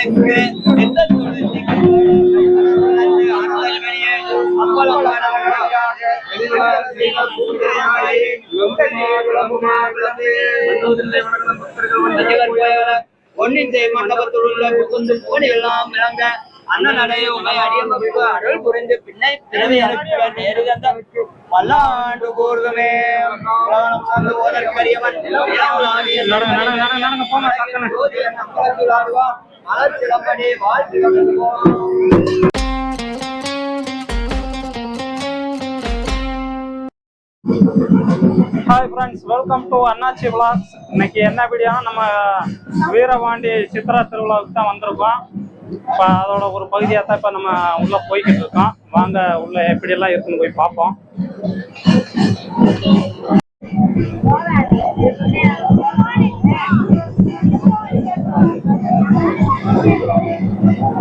அமைப்பு எந்த மண்டபத்தில் உள்ள புகுந்து எல்லாம் விளங்க அண்ணன் அடைய உமை அடியமக்கு அருள் புரிந்து பின்னை பிறவி அனுப்பிய நேருகந்த பல்லாண்டு கூறுதுமே hi friends welcome to Annachi vlogs இன்னைக்கு என்ன வீடியோனா நம்ம வீரபாண்டி சித்ரா திருவிழாவுக்கு தான் வந்திருக்கோம். இப்போ அதோட ஒரு பகுதியாக தான் இப்போ நம்ம உள்ளே போய்கிட்டு இருக்கோம். வாங்க உள்ள எப்படியெல்லாம் இருக்குன்னு போய் பார்ப்போம்.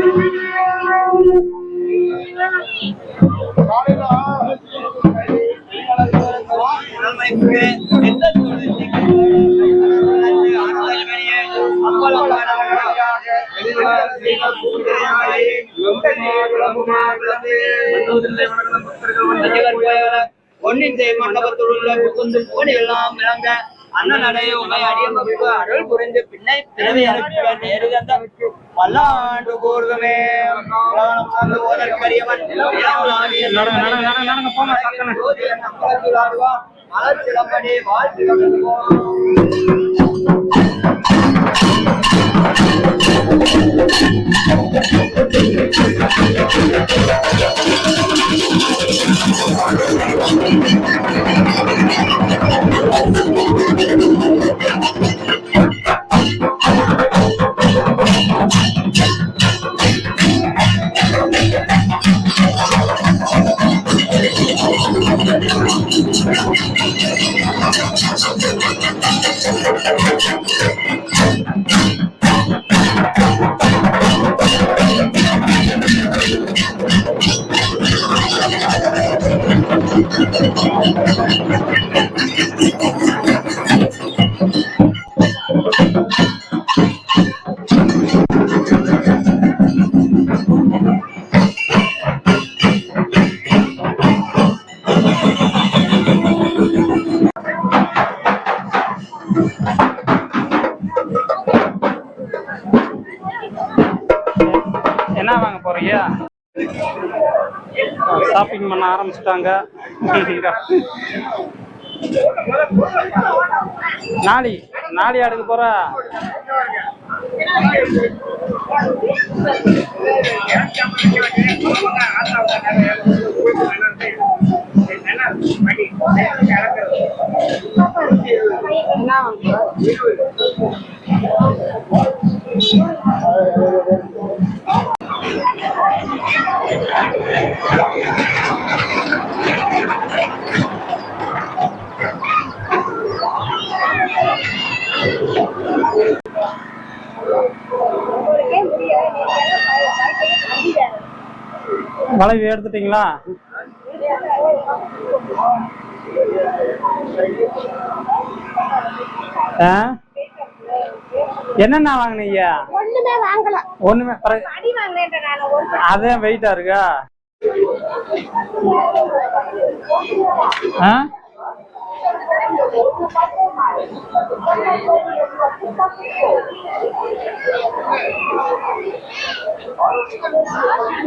அமைப்பு பொன்னின் மண்டபத்தில் உள்ள புகுந்து கோடி எல்லாம் விளங்க அண்ணன் அடைய உமை அடியமக்கு அருள் புரிந்து பின்னை பிறவி அனுப்பிய நேருகந்த பல்லாண்டு கூறுதுமே பெரியவன் மலர் சிலப்படி வாழ்த்து Thank you. ஆரம்பிச்சிட்டாங்க. நாளி நாளி அடுக்க போற? வளைவு எடுத்துட்டீங்களா? என்னென்ன வாங்குனீங்க? ஒண்ணுமே வாங்கல. ஒண்ணுமே பிற- அடி வாங்கினேன் நான் ஒரு அதே வெயிட்டா இருக்கா? ஆ?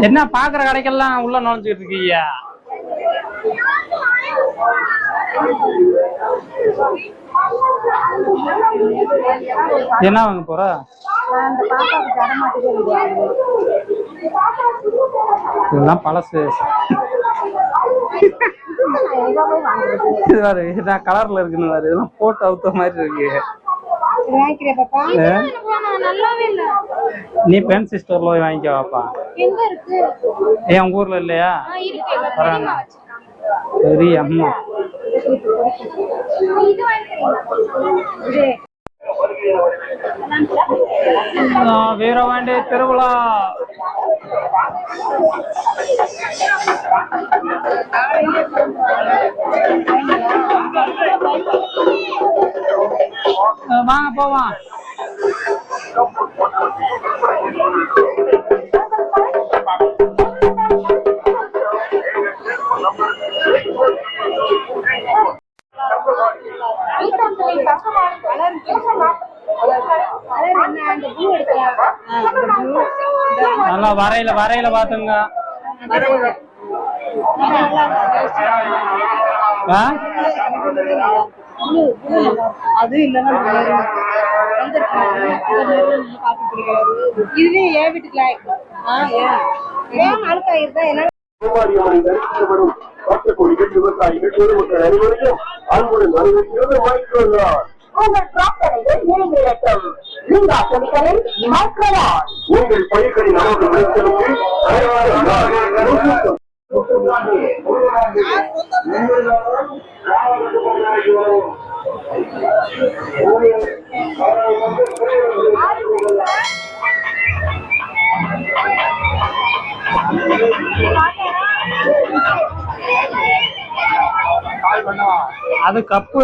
என்ன பாக்குற கடைக்கெல்லாம் உள்ள நுழைஞ்சுக்கிட்டு இருக்கீங்க? என்ன வாங்க போற? இதெல்லாம் பழசு நான் எங்க போய் வாங்குறது இது பாரு நான் கலர்ல இருக்குன்னு பாரு. இதெல்லாம் போட்டு அவுத்த மாதிரி இருக்கு. நீ ஃபேன்சி ஸ்டோர்ல போய் வாங்கிக்க வாப்பா எங்க இருக்கு? ஏன் உங்க ஊர்ல இல்லையா? பரவாயில்ல. பெரிய அம்மா வீரவாண்டி திருவிழா. வாங்க போவான் நல்லா வரையில வரையில பாத்துங்க? அது இல்லைன்னா இதுலயே ஏன்? வீட்டுக்குலாம் விவசாயிகள் பொதுமக்கள் அனைவரையும் அன்புடன் வரவேற்கிறது மைக்ரோலாட் உங்கள் பிரார்த்தனைகள் நிறைவேறட்டும். லிங்கா கெமிக்கலில் மைக்ரோலாட் உங்கள் பயிர்களின் அளவு விளைச்சலுக்கு. அது கப்பு.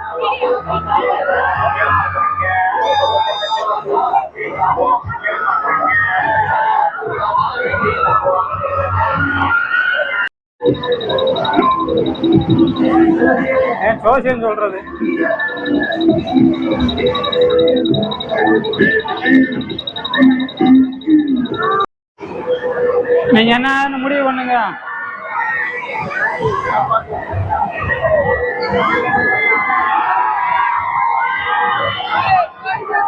ஜோசியம் சொல்றது. நீங்க என்ன முடிவு பண்ணுங்க.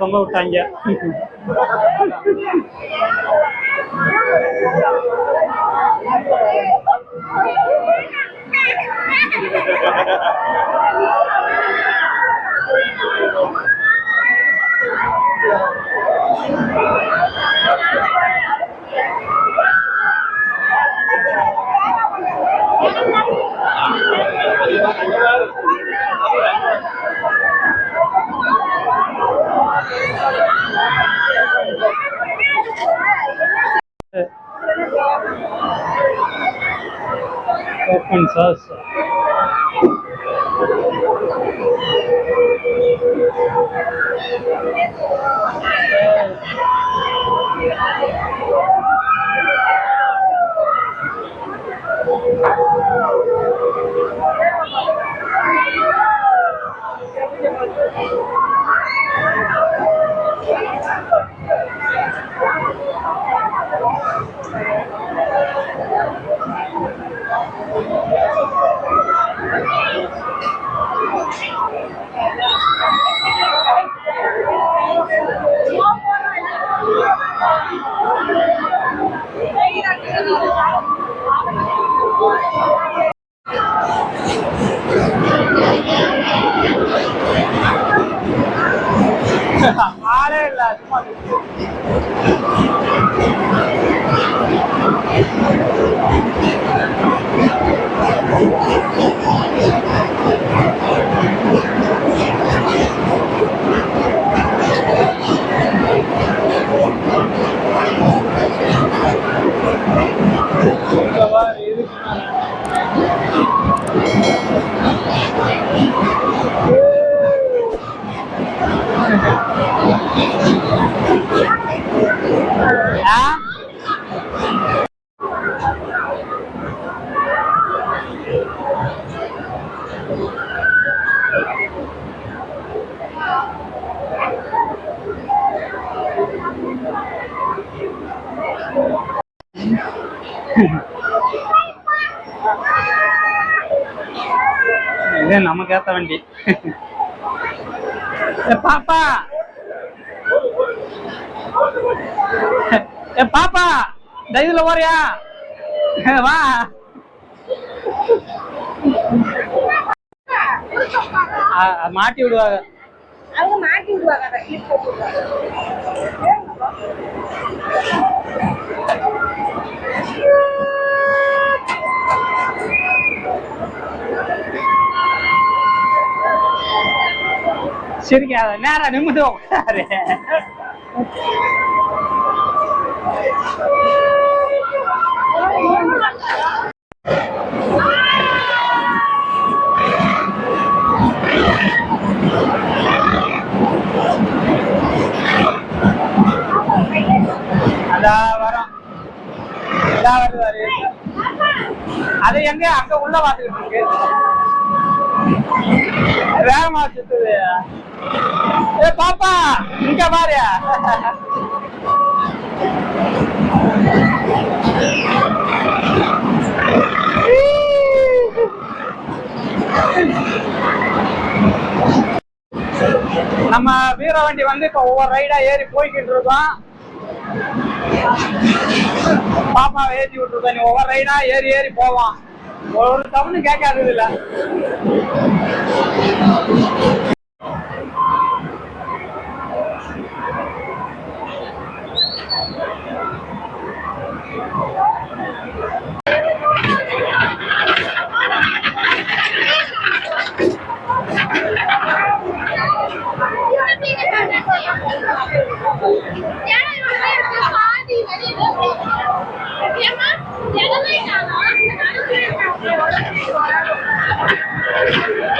தொங்க விட்டாங்க. ઇન્સાસ ஆளே இல்ல சும்மா இங்க பாரு, இதுக்கு மேல. ஆ? இது நமக்கு ஏத்த வண்டி. ஏ பாப்பா. ஏ பாப்பா இந்த இதுல ஓரியா வா. மாட்டி விடுவாங்க. அவங்க மாட்டி விடுவாங்க அதை clip போட்டு விடுவாங்க. சிரிக்காத நேரம் நிமிந்து உட்காரு அது எங்க? அங்க உள்ள பாத்துக்கிட்டு இருக்கு வேகமா சுத்துது. ஏ பாப்பா இங்க பாரு. நம்ம வீரவண்டி வந்து இப்ப ஒவ்வொரு ரைடா ஏறி போய்கிட்டு இருக்கோம். பாப்பாவை ஏற்றி விட்டுருக்கோம். நீ ஒவ்வொரு ரைடா ஏறி ஏறி போவோம். ஒரு தவணு கேட்காதது இல்ல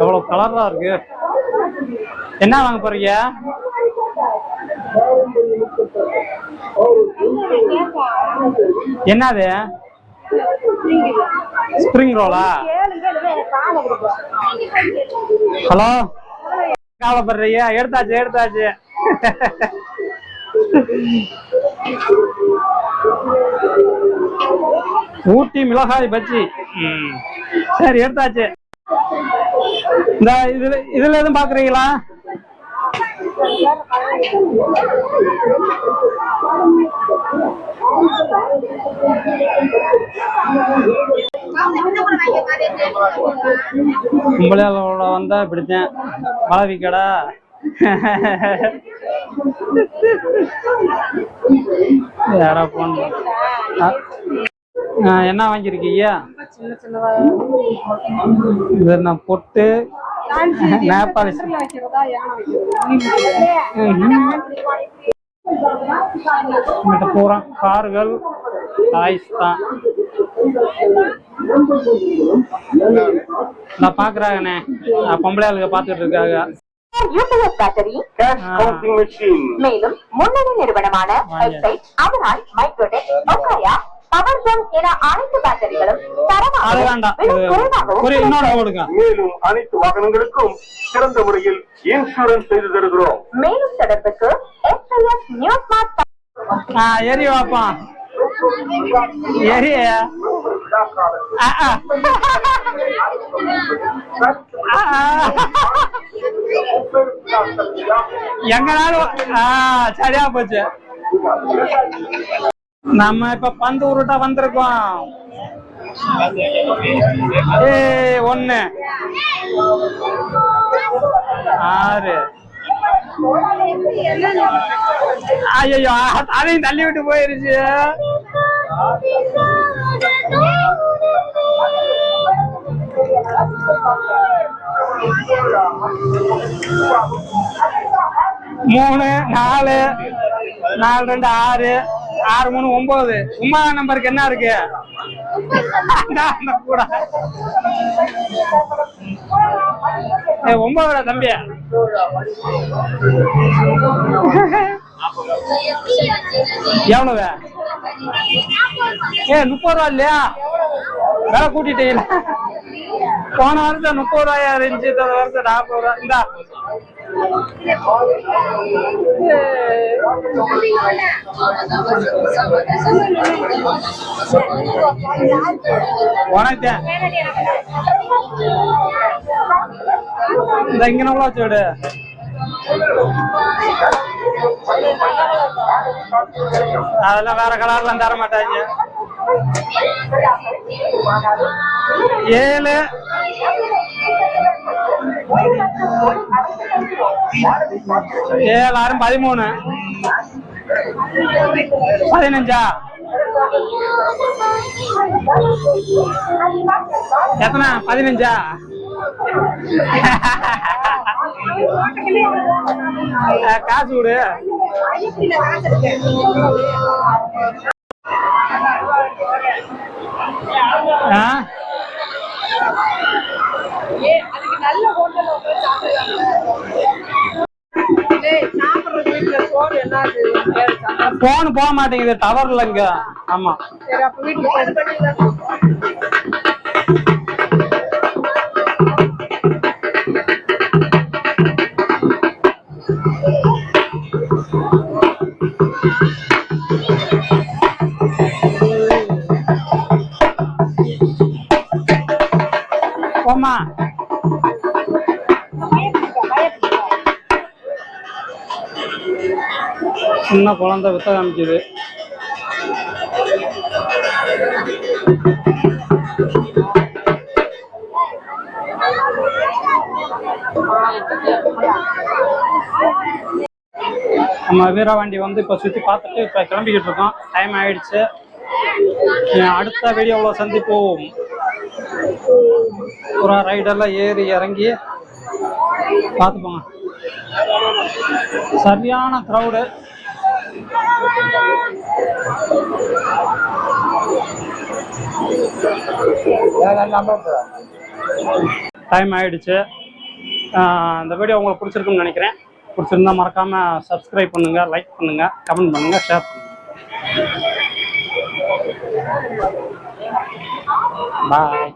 எவ்வளவு கலரா இருக்கு? என்ன வாங்க போறீங்க? என்னது? ஸ்ப்ரிங் ரோலா ஹலோ? கவலைப்படுறீங்க. எடுத்தாச்சு எடுத்தாச்சு. ஊட்டி மிளகாய் பஜ்ஜி. சரி எடுத்தாச்சு. இந்த இதுல இதுல எதுவும் பாக்குறீங்களா? கும்பலையாளோட வந்தா இப்படித்தான். பழவி கடை யாரா போன் என்ன வாங்கியிருக்கீங்க? இது நான் பொட்டு? நேபாளி இங்கிட்ட பூரா கார்கள் டாய்ஸ் தான். நான் பாக்குறாங்கண்ணே பொம்பளை ஆளுங்க பாத்துட்டு இருக்காங்க. UPS battery cash counting machine மேலும் முன்னணி நிறுவனமான அவரால் மைக்ரோடெக் ஒக்காயா பவர் ஜோன் என அனைத்து பேட்டரிகளும் மேலும் அனைத்து வாகனங்களுக்கும் சிறந்த முறையில் இன்சூரன்ஸ் செய்து தருகிறோம். மேலும் தொடர்புக்கு எஸ்ஐஎஸ் நியூ ஸ்மார்ட் ஆ ஏறி வாப்பா. ஏறி ஆ, ஆ. ஆ, ஆ. எங்கனாலும் ஆ சரியா போச்சு. நம்ம இப்ப பந்து உருட்டா வந்திருக்கோம். ஏ ஒண்ணு. ஆறு. ஐயோ அதையும் தள்ளி விட்டு போயிருச்சு. மூணு நாலு. நாலு ரெண்டு ஆறு. ஆறு மூணு ஒன்பது. உமா நம்பருக்கு என்ன இருக்கு? கூட. ஏய், தம்பி. எவ்வளவு? ஏ முப்பது ரூபா இல்லையா? வேலை கூட்டிட்டீங்களா? போன வருஷம் முப்பது ரூபாயா இருந்துச்சு இந்த வருஷம் நாற்பது ரூபா இந்தா. உனக்கு இந்த இங்க எவ்வளோ வச்சு அதெல்லாம் வேற கலர்லாம் தர மாட்டாங்க ஏழு. ஏழாயிரம் பதிமூணு. பதினஞ்சா? எத்தனை? பதினஞ்சா? காசு கொடு. போன் போக மாட்டேங்குது டவர் இல்லைங்க ஆமா. போமா சின்ன குழந்தை வித்த காமிக்குது. நம்ம வீரவாண்டி வந்து இப்போ சுற்றி பார்த்துட்டு இப்போ கிளம்பிக்கிட்டு இருக்கோம். டைம் ஆயிடுச்சு. அடுத்த வீடியோவில் சந்திப்போம். ஒரு ரைடெல்லாம் ஏறி இறங்கி பார்த்துப்போங்க. சரியான க்ரௌடு டைம் ஆயிடுச்சு. இந்த வீடியோ உங்களுக்கு பிடிச்சிருக்குன்னு நினைக்கிறேன். பிடிச்சிருந்தா மறக்காம சப்ஸ்கிரைப் பண்ணுங்க லைக் பண்ணுங்க கமெண்ட் பண்ணுங்க ஷேர் பண்ணுங்க. பாய்